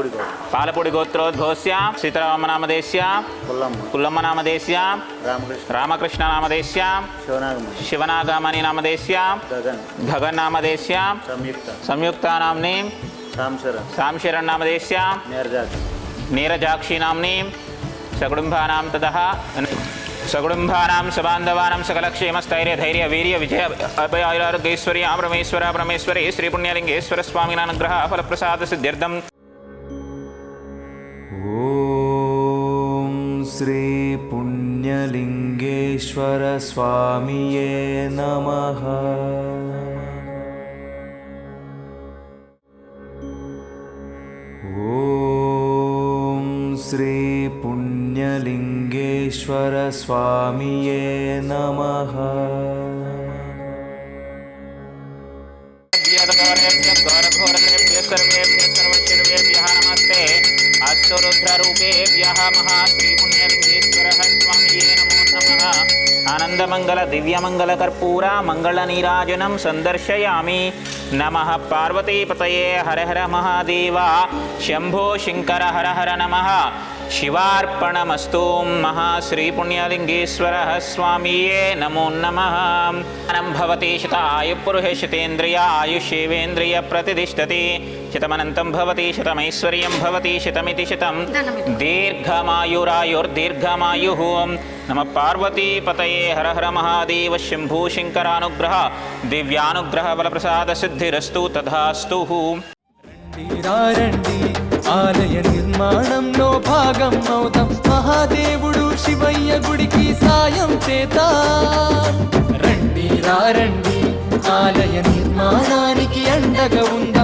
పాలపూడి పాలపూడి గోత్రోద్భవస్య సీతారామనామదేశ్య పుల్లమ్మ పుల్లమ్మ నామదేశ్య రామకృష్ణ. రామకృష్ణ నామదేశ్య శివనాగమణి. శివనాగమణి నామదేశ్య గగన్. గగన్ నామదేశ్య సంయుక్త. సంయుక్త నామ్ని సాంశరణ్ నామదేశ్య నేర్జాతి నీరజాక్షి నామ్ని సకుటుంబానాం తదః సకుటుంబానాం సబాంధవానాం సకలక్షేమస్థైర్య ధైర్య వీర్య విజయ అభయారోగ్యేశ్వరి ఆబ్రహ్మేశ్వర పరమేశ్వరి శ్రీ పుణ్యలింగేశ్వర స్వామినానుగ్రహ ఫలప్రసాద సిద్ధ్యర్థం श्रीपुण्यलिङ्गेश्वरस्वामिये नमः। ॐ श्रीपुण्यलिङ्गेश्वरस्वामिये नमः ఆనందమంగళ దివ్యమంగళ కర్పూర మంగళ నీరాజనం సందర్శయామి. నమ పార్వతీపతయే హర హర మహాదేవ. శంభో శంకర హర హర నమ. శివార్పణమస్తు మహాశ్రీపుణ్యలింగేశ్వర స్వామియే నమో నమ భవతి శత ఆయుపురుషే శతేంద్రియ ఆయుష్యేవేంద్రియ ప్రతిష్టతి శతమనంతం భవతి శతమైశ్వర్యం భవతి శతమితి శతం దీర్ఘమాయురాయుర్దీర్ఘమాయు నమ పార్వతీపతయే హర హర మహాదేవ శంభూ శంకరానుగ్రహ దివ్యానుగ్రహ బలప్రసాద సిద్ధిరస్తు తథాస్తు రండి ఆలయ నిర్మాణంలో భాగం అవుతాం. మహాదేవుడు శివయ్య గుడికి సాయం చేత. రండి రండి ఆలయ నిర్మాణానికి అండగా ఉందా.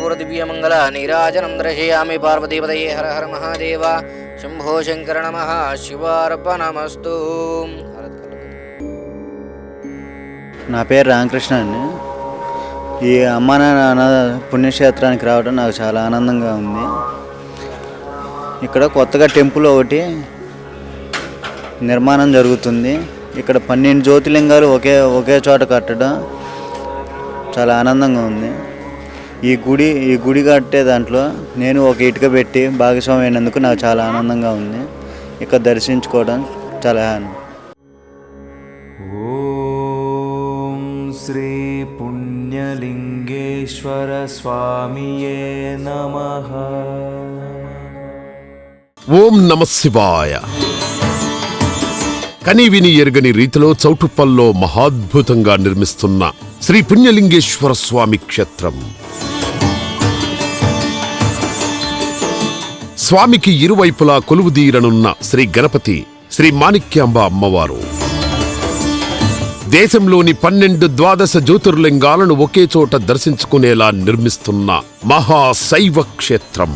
నందకర్పూర దివ్యమంగళ నీరాజనం దర్శయామి పార్వతీపదయే హర హర మహాదేవ శంభో శంకర నమ శివార్పణమస్తు నా పేరు రామకృష్ణ అండి. ఈ అమ్మ నాన్న పుణ్యక్షేత్రానికి రావడం నాకు చాలా ఆనందంగా ఉంది. ఇక్కడ కొత్తగా టెంపుల్ ఒకటి నిర్మాణం జరుగుతుంది. ఇక్కడ పన్నెండు జ్యోతిలింగాలు ఒకే ఒకే చోట కట్టడం చాలా ఆనందంగా ఉంది. ఈ గుడి ఈ గుడి కట్టే దాంట్లో నేను ఒక ఇటుక పెట్టి భాగస్వామి అయినందుకు నాకు చాలా ఆనందంగా ఉంది. ఇక్కడ దర్శించుకోవడం చాలా హాని ఓం శ్రీ పుణ్యలింగేశ్వర స్వామి ఓం నమ శివాయ. కని విని ఎరగని రీతిలో చౌటుప్పల్లో మహాద్భుతంగా నిర్మిస్తున్న శ్రీ పుణ్యలింగేశ్వర స్వామి క్షేత్రం. స్వామికి ఇరువైపులా కొలువుదీరనున్న శ్రీ గణపతి శ్రీ మాణిక్యాంబ అమ్మవారు. దేశంలోని పన్నెండు ద్వాదశ జ్యోతిర్లింగాలను ఒకే చోట దర్శించుకునేలా నిర్మిస్తున్న మహాశైవ క్షేత్రం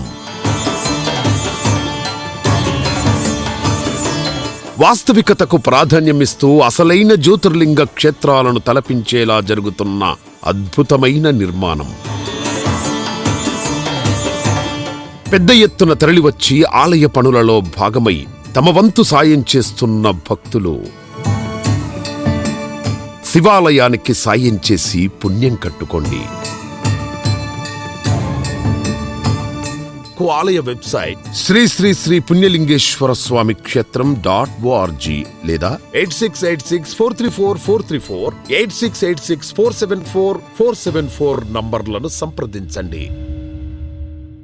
వాస్తవికతకు ప్రాధాన్యమిస్తూ అసలైన జ్యోతిర్లింగ క్షేత్రాలను తలపించేలా జరుగుతున్న అద్భుతమైన నిర్మాణం. పెద్ద ఎత్తున తరలివచ్చి ఆలయ పనులలో భాగమై తమ వంతు సాయం చేస్తున్న భక్తులు. శివాలయానికి సాయం చేసి పుణ్యం కట్టుకోండి. కు ఆలయ వెబ్సైట్ శ్రీ శ్రీ శ్రీ పుణ్యలింగేశ్వర స్వామి క్షేత్రం డాట్ ఓఆర్జీ లేదా eight six eight six four three four four three four eight six eight six four seven four four seven four నంబర్లను సంప్రదించండి.